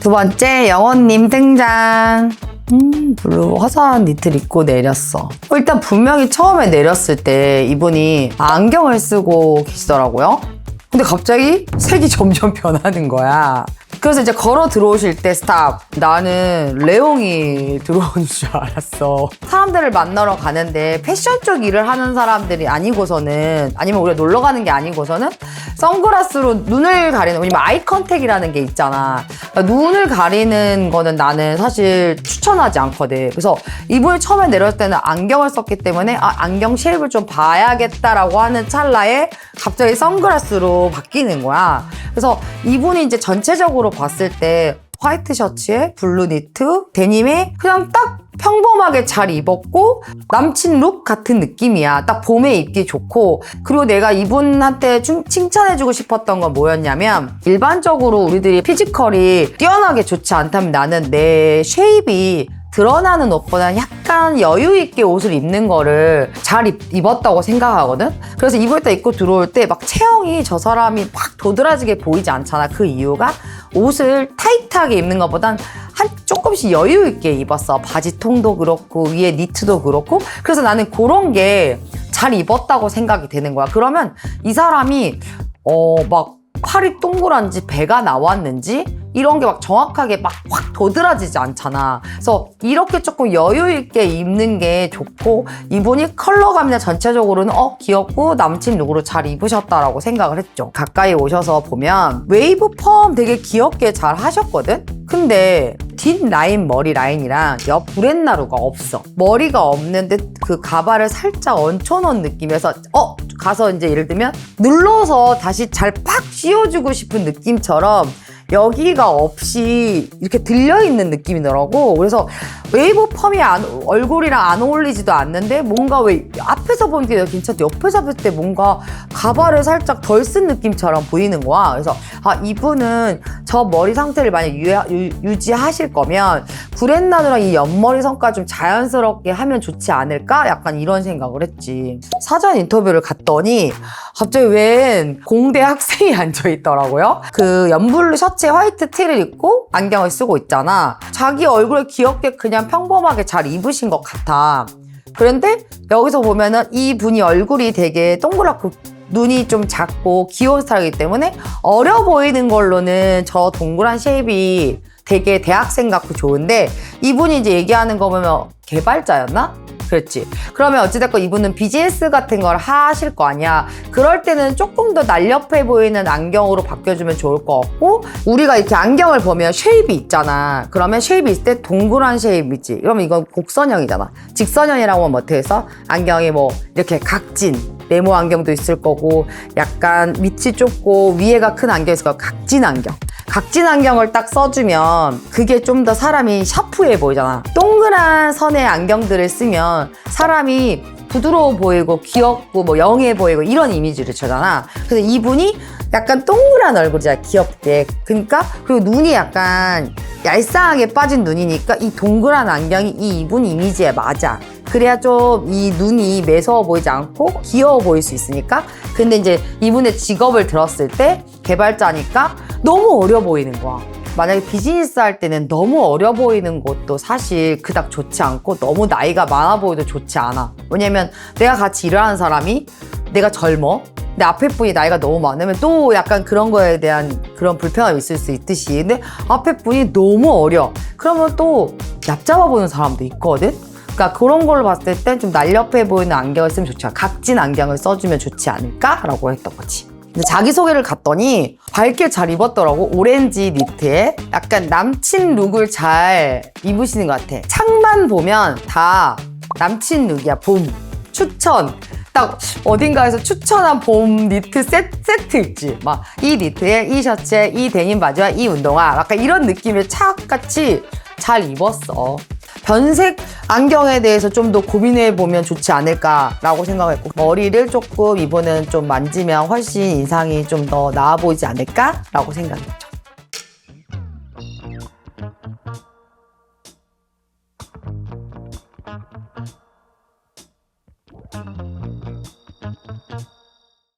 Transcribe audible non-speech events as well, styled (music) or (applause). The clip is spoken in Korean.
두 번째 영원님 등장. 음, 블루 화사한 니트를 입고 내렸어. 어, 일단 분명히 처음에 내렸을 때 이분이 안경을 쓰고 계시더라고요. 근데 갑자기 색이 (laughs) 점점 변하는 거야. 그래서 이제 걸어 들어오실 때 스탑. 나는 레옹이 들어오는 줄 알았어. 사람들을 만나러 가는데 패션 쪽 일을 하는 사람들이 아니고서는 아니면 우리가 놀러 가는 게 아니고서는 선글라스로 눈을 가리는 왜냐면 아이 컨택이라는 게 있잖아. 그러니까 눈을 가리는 거는 나는 사실 추천하지 않거든. 그래서 이분이 처음에 내렸을 때는 안경을 썼기 때문에 아, 안경 쉐입을 좀 봐야겠다라고 하는 찰나에 갑자기 선글라스로 바뀌는 거야. 그래서 이분이 이제 전체적으로 봤을 때 화이트 셔츠에 블루 니트, 데님에 그냥 딱 평범하게 잘 입었고 남친 룩 같은 느낌이야. 딱 봄에 입기 좋고 그리고 내가 이분한테 칭- 칭찬해주고 싶었던 건 뭐였냐면 일반적으로 우리들이 피지컬이 뛰어나게 좋지 않다면 나는 내 쉐입이 드러나는 옷보다는 약간 여유 있게 옷을 입는 거를 잘 입, 입었다고 생각하거든. 그래서 입을 때 입고 들어올 때 막 체형이 저 사람이 막 도드라지게 보이지 않잖아. 그 이유가 옷을 타이트하게 입는 것보단 한 조금씩 여유 있게 입었어. 바지 통도 그렇고 위에 니트도 그렇고. 그래서 나는 그런 게 잘 입었다고 생각이 되는 거야. 그러면 이 사람이 어 막 팔이 동그란지 배가 나왔는지 이런 게 막 정확하게 막 확 도드라지지 않잖아. 그래서 이렇게 조금 여유 있게 입는 게 좋고 이분이 컬러감이나 전체적으로는 어 귀엽고 남친 룩으로 잘 입으셨다라고 생각을 했죠. 가까이 오셔서 보면 웨이브 펌 되게 귀엽게 잘 하셨거든. 근데 뒷 라인 머리 라인이랑 옆 브렛나루가 없어. 머리가 없는데 그 가발을 살짝 얹혀놓은 느낌에서 어 가서 이제 예를 들면 눌러서 다시 잘 팍 씌워주고 싶은 느낌처럼 여기가 없이 이렇게 들려있는 느낌이더라고. 그래서 웨이브 펌이 안- 얼굴이랑 안 어울리지도 않는데 뭔가 왜 앞에서 보는 게 괜찮대 옆에서 봤을 때 뭔가 가발을 살짝 덜 쓴 느낌처럼 보이는 거야. 그래서 아 이분은 저 머리 상태를 만약 유, 지하실 거면 구렛나루랑 이 옆머리 선까지 좀 자연스럽게 하면 좋지 않을까? 약간 이런 생각을 했지. 사전 인터뷰를 갔더니 갑자기 웬 공대 학생이 (laughs) 앉아 있더라고요. 그 연블루 셔츠에 화이트 티를 입고 안경을 쓰고 있잖아. 자기 얼굴에 귀엽게 그냥 평범하게 잘 입으신 것 같아. 그런데 여기서 보면은 이 분이 얼굴이 되게 동그랗고 눈이 좀 작고 귀여운 스타일이기 때문에 어려 보이는 걸로는 저 동그란 쉐입이 되게 대학생 같고 좋은데 이분이 이제 얘기하는 거 보면 개발자였나? 그렇지. 그러면 어찌됐건 이분은 비즈니스 같은 걸 하실 거 아니야. 그럴 때는 조금 더 날렵해 보이는 안경으로 바뀌어주면 좋을 것 같고, 우리가 이렇게 안경을 보면 쉐입이 있잖아. 그러면 쉐입이 있을 때 동그란 쉐입이지. 그러면 이건 곡선형이잖아. 직선형이라고 하면 어떻게 해서? 안경이 뭐, 이렇게 각진. 네모 안경도 있을 거고, 약간 밑이 좁고 위에가 큰 안경이 있을 거고, 각진 안경. 각진 안경을 딱 써주면 그게 좀 더 사람이 샤프해 보이잖아. 동그란 선의 안경들을 쓰면 사람이 부드러워 보이고 귀엽고 뭐 영해 보이고 이런 이미지를 주잖아. 그래서 이분이 약간 동그란 얼굴이잖아. 귀엽게. 그러니까 그리고 눈이 약간 얄쌍하게 빠진 눈이니까 이 동그란 안경이 이 이분 이미지에 맞아. 그래야 좀 이 눈이 매서워 보이지 않고 귀여워 보일 수 있으니까. 근데 이제 이분의 직업을 들었을 때 개발자니까 너무 어려 보이는 거야. 만약에 비즈니스 할 때는 너무 어려 보이는 것도 사실 그닥 좋지 않고 너무 나이가 많아 보여도 좋지 않아. 왜냐면 내가 같이 일하는 사람이 내가 젊어. 근데 앞에 분이 나이가 너무 많으면 또 약간 그런 거에 대한 그런 불편함이 있을 수 있듯이. 근데 앞에 분이 너무 어려. 그러면 또 얕잡아 보는 사람도 있거든? 그러니까 그런 걸로 봤을 때좀 날렵해 보이는 안경을 쓰면 좋지 않아. 각진 안경을 써주면 좋지 않을까라고 했던 거지. 자기소개를 갔더니 밝게 잘 입었더라고. 오렌지 니트에 약간 남친 룩을 잘 입으시는 것 같아. 창만 보면 다 남친 룩이야. 봄. 추천. 딱 어딘가에서 추천한 봄 니트 세트, 세트 있지. 막 이 니트에 이 셔츠에 이 데님 바지와 이 운동화. 약간 이런 느낌의 착같이 잘 입었어. 변색 안경에 대해서 좀 더 고민해 보면 좋지 않을까라고 생각했고 머리를 조금 이번엔 좀 만지면 훨씬 인상이 좀 더 나아 보이지 않을까라고 생각해.